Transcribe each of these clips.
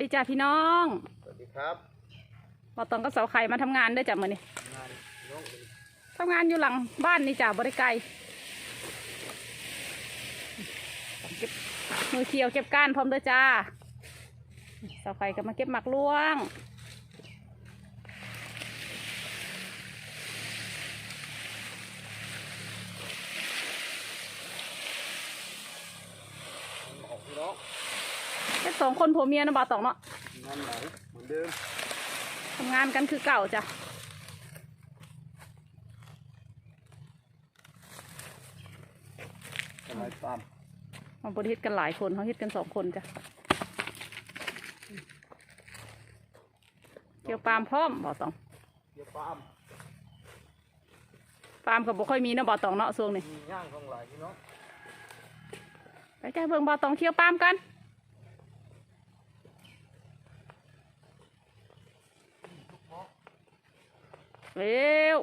ดีจ้าพี่น้องสวัสดีครับบอตองก็เสาไข่มาทำงานด้วยจ้ะมื่อนี้งานน้องทำงานอยู่หลังบ้านนี่จ้ะบริไกลเก็บมือเขียวเก็บก้านพร้อมด้วยจ้าเสาไข่ก็มาเก็บหมักล่วง ออกพี่น้อง แค่ สองคนผัวเมียนะบอตองเนาะงานไหนเหมือนเดิมทำงานกันคือเก่าจ้ะทำไมตามมาบริเฮ็ดกันหลายคนเขาเฮ็ดกันสองคนจ้ะเกี่ยวปาล์มพร้อมบอตองเดี๋ยวปาล์มปาล์มก็บ่ค่อยมีนะบอตองเนาะช่วงนี้มีย่างของหลายพี่น้องไปจ้าเบิ่งบอตองเที่ยวปาล์มกัน เร็ว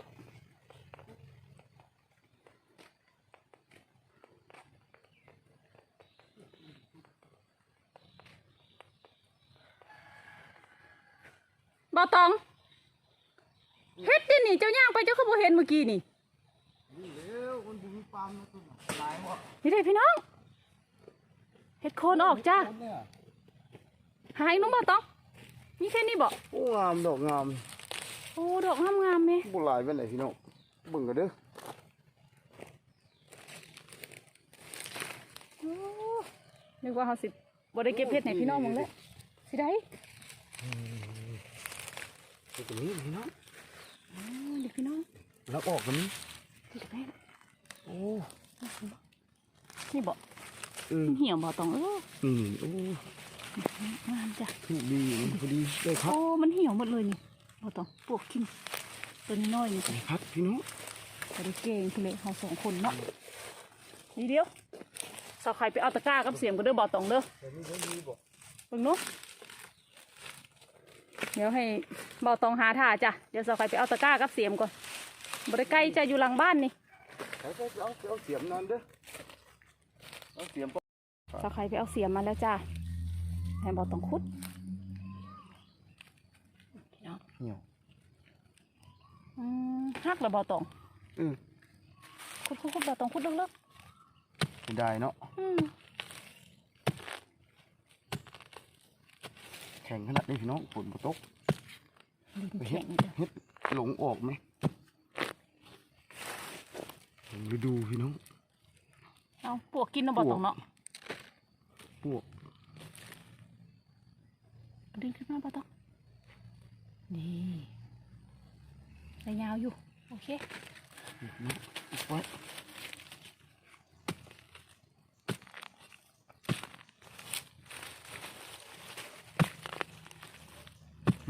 บอตองเฮ็ดดินี่เจ้าย่างไปเจ้าคือบ่เห็นเมื่อกี้นี่นี่เร็วมันบุมีปาล์มนะตุ้มหลายหมดนี่เลยพี่น้องเฮ็ดโคนออกจ้าคนเนี่ยหายนุ่มบ่ต้องมีแค่นี้บ่โอ้งามดอกงาม โอ้ดอกงามงามๆแม่บุหลายเป็นไหนพี่น้องเบิ่งกันเด้อโอ้นึกว่าเฮาสิบ่ได้เก็บเฮ็ดให้พี่น้องมึงเลยสิได้นี่ตรงนี้พี่น้องอ๋อเด็กพี่น้องแล้วออกกันนี้ที่จะแม่โอ้นี่บ่เออเหี่ยวบ่ต้องเออนี่โอ้งามจ้ะถูกดีพอดีได้พัโอ้กมันเหี่ยวหมดเลยนี่ บ่ต้องปวกกินตัวน้อยๆนี่ได้พักพี่น้องบ่ได้เก่งคือเลยเฮาสองคนเนาะนี่เดียวสาวไข่ไปเอาตะกร้ากับเสียมกันเด้อบ่ต้องเด้อเดี๋ยวนี้เดี๋ยวนี้บอกเบิ่งเนาะเดี๋ยวให้เบาตองหาท่าจ้ะเดี๋ยวสาวไข่ไปเอาตะกร้ากับเสียมก่อนบริไกลจะอยู่หลังบ้านนี่ไปไปเอาเอาเสียมนอนเด้อเอาเสียมสาวไข่ไปเอาเสียมมาแล้วจ้ะให้เบาตองคุด เนาะเหี่ยวอืมหักแล้วเบาตองเออคุดคุดคุดเบาตองคุดเลิกไม่ได้เนาะๆอืมแข็งขนาดนี้พี่น้องฝนบ่ตกดินแข็งจ้ะเฮ็ดหลงออกไหมลองดูพี่น้อง เอาปวกกินเนาะเบาตองเนาะพวก ดึงขึ้นมาเบาตอง นี่ได้ยาวอยู่ โอเคพี่น้องเอาไว้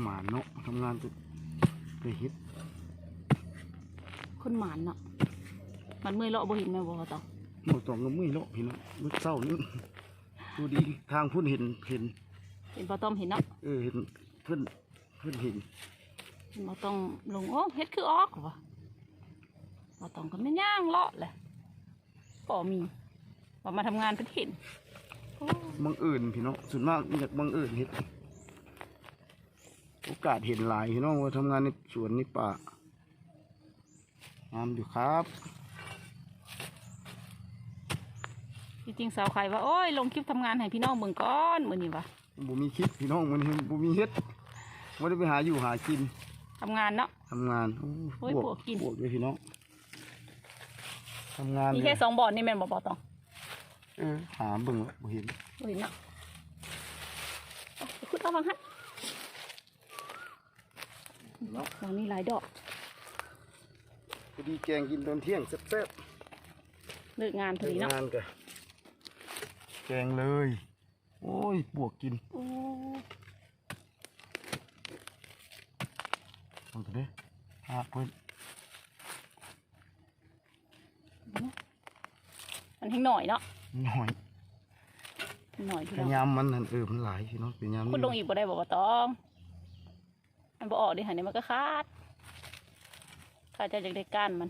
หมาเนาะทำงานจะไปเฮ็ดคนหมานเนาะมันเมื่อยเลาะบ่เห็นแม่บ่เบาตองหมดตองก็มือเลาะพี่น้องมือเศร้านี่ดูดีทางพุ่นเห็นเห็น เห็นเบาตองเห็นเนาะเออเห็นเพื่อน เพื่อนเห็นเราต้องลงโอ้เฮ็ดคือออกวะเราต้องก็ไม่ย่างเลาะเลยก็มีว่ามาทำงานเป็นเห็นโอ้บังเอิญพี่น้องส่วนมากอยากบังเอิญเห็ดโอกาสเห็นหลายพี่น้องว่าทำงานในสวนในป่างามอยู่ครับที่จริงสาวไข่ว่าโอ้ยลงคลิปทำงานให้พี่น้องเบิ่งก้อนมือนี้วะบ่มีคิดพี่น้องมันบ่มีเฮ็ด บ่ได้ไปหาอยู่หากินทำงานเนาะ ทำงานโอ้โอ้ยปวกกิน ปวกเลยพี่น้องทำงานมีเลยแค่สองบ่อนนี่แม่นบ่ปอตองเออหาเบิ่งแล้วบ่เห็นบ่เห็นเนาะเอาไปคุดเอาฟังฮะดอกนี้หลายดอกพอดีแกงกินตอนเที่ยงแซ่บเลิกงานๆพอดีเนาะงานกะแกงเลย โอ้ยปวกกินโอ้ เอาตัวเด้อหาเพิ่นมันให้หน่อยเนาะหน่อยหน่อยพี่พน้องยายามมันนั่นเออมันหลายพี่น้องพยายามคุดลงอีกบ่ได้บ่ปอตองมันบ่ออกดิหันนี่มันก็ขาดขาดใจจากได้ก้านมัน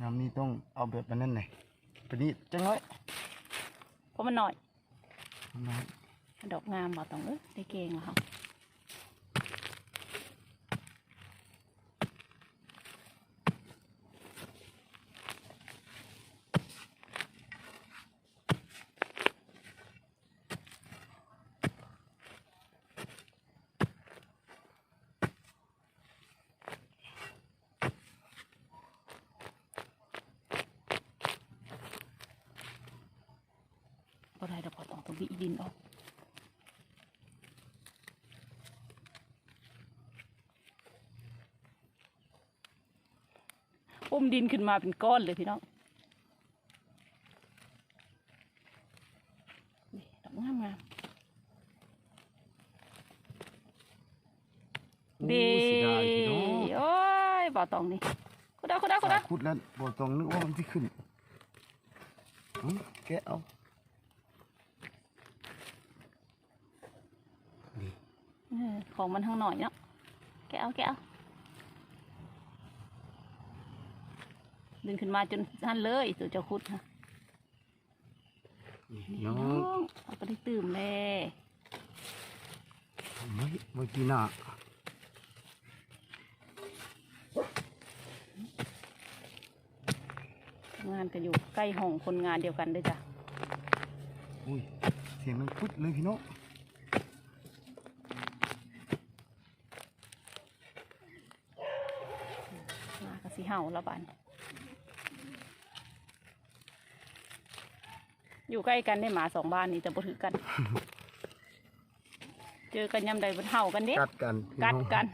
ยามนี้ต้องเอาแบบนั้นหน่อยปานนี้จังน้อยเพราะมันหน่อยน้อยดอกงามบ่ต้องเอ้ยได้เก่งเหรอครับ ได้ดอกบ่ต้องต้องบีดินออกอุ้มดินขึ้นมาเป็นก้อนเลยพี่น้องนี่ดอกงามงามโอ้ดีเสียดายพี่น้องโอ้ยบ่อตองนี่คุดเอาคุดเอาคุดเอาขุดแล้วบ่ต้องนึกว่ามันที่ขึ้นหึแกะเอานี่ เออ ของมันทั้งหน่อยเนาะแกะเอาแกะเอาดึงขึ้นมาจนนั่นเลยตัวเจ้าคุดฮะนี่นี่น้อน้องงเอาไปได้ตื่มเลยทำไมเมื่อกี้น่ะงานก็อยู่ใกล้ห้องคนงานเดียวกันด้วยจ้ะอุ้ยเสียงมันพุดเลยพี่น้อง มากระสิ เห่าละบานอยู่ใกล้กันได้หมาสองบ้านนี่จะบ่ถือกัน เจอกันยำใดมันเห่ากันเด้กัดกันพี่กัดน้องกัน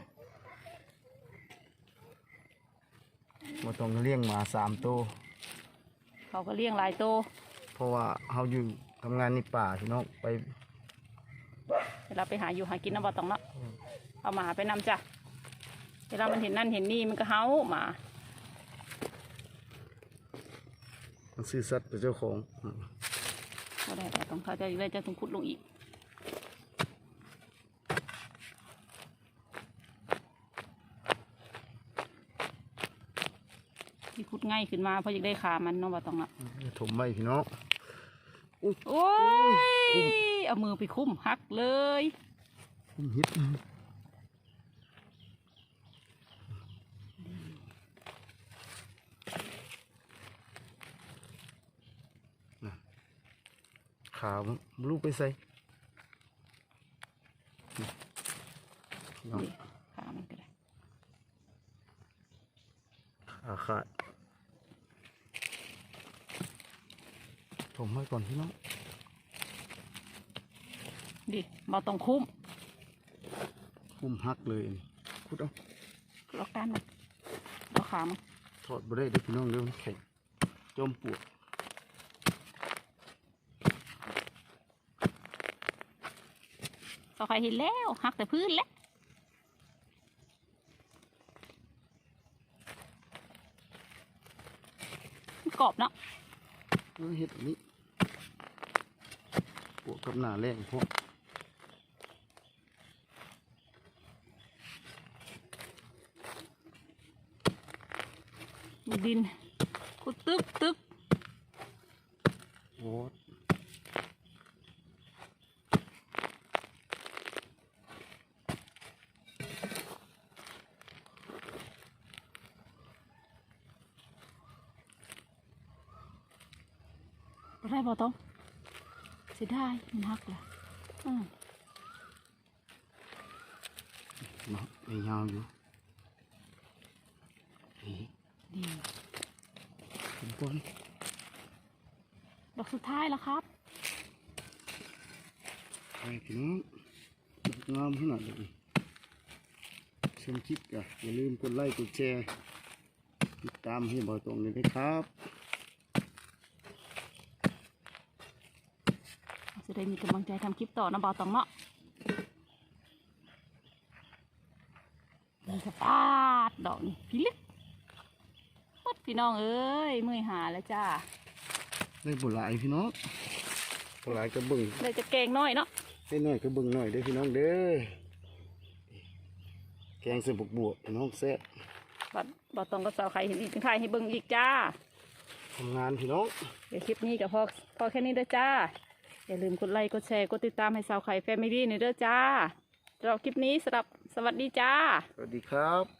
บ่ต้องเลี้ยงหมาสามตัวเขาก็เลี้ยงหลายโตวเพราะว่าเขาอยู่ทำงานในป่าพี่น้องไปเวลาไปหาอยู่หากินน้ำบ่ต้องเนาะเอาหมาไปนำจ้ะเวลามันเห็นนั่นเห็นนี่มันก็เห่าหมา มันซื้อสัตว์เป็นเจ้าของอืมก็ได้แต่ต้องเขาจะอยู่ได้จะต้องขุดลงอีกที่ขุดง่ายขึ้นมาเพราะอยากได้ขามันเนาะบ่ต้องเนาะถมไว้พี่น้องโอ้ยเอามือไปคุ้มหักเลยคุ้มฮิต ขามันลูกไปใส่นี่พี่น้องนี่ขามันก็ได้ขาขาดถมไว้ก่อนพี่น้องดิบ่ต้องคุ้ม คุ้มหักเลยนี่คุดเอาล็อกด้านมันล็อกขามันถอดบ่ได้เด้อพี่น้องเด้อมันแข็งจมปวด ก็ใครเห็นแล้วหักแต่พื้นแล้วมันกรอบเนาะเออเฮ็ดอันนี้ปวดกับหน้าแรงพวกดินกูตึกตึก บ่ได้บ่ต้องเสียดายมันหักละอืมเนาะไอ้ยาวอยู่นี่ดีเป็นก้อนดอกสุดท้ายแล้วครับไปพี่น้องงามขนาดเลยชมคลิปกันอย่าลืมกดไลค์กดแชร์ติดตามให้บ่อยตรงนี้ด้วยครับ จะ ได้มีกำลังใจทำคลิปต่อนะบ่าวตองเนาะนี่สปาดดอกนี่พี่ลึกหมดพี่น้องเอ้ยเมื่อยหาแล้วจ้าได้บุหลายพี่น้องบุหลายกระเบึงเลยจะเก่งน้อยเนาะให้หน่อยกระเบึงหน่อยเด้อพี่น้องเด้อแกงใส่บวกบวกพี่น้องแซ่บบ่บ่าวตองก็สาวไข่เห็นอีกถ่ายให้เบิ่งอีกจ้าทำงานพี่น้องเดี๋ยวคลิปนี้ก็พอพอแค่นี้เด้อจ้า อย่าลืมกดไลค์กดแชร์กดติดตามให้สาวไข่แฟมิลี่ในเด้อจ้าสำหรับคลิปนี้สำหรับสวัสดีจ้า สวัสดีครับ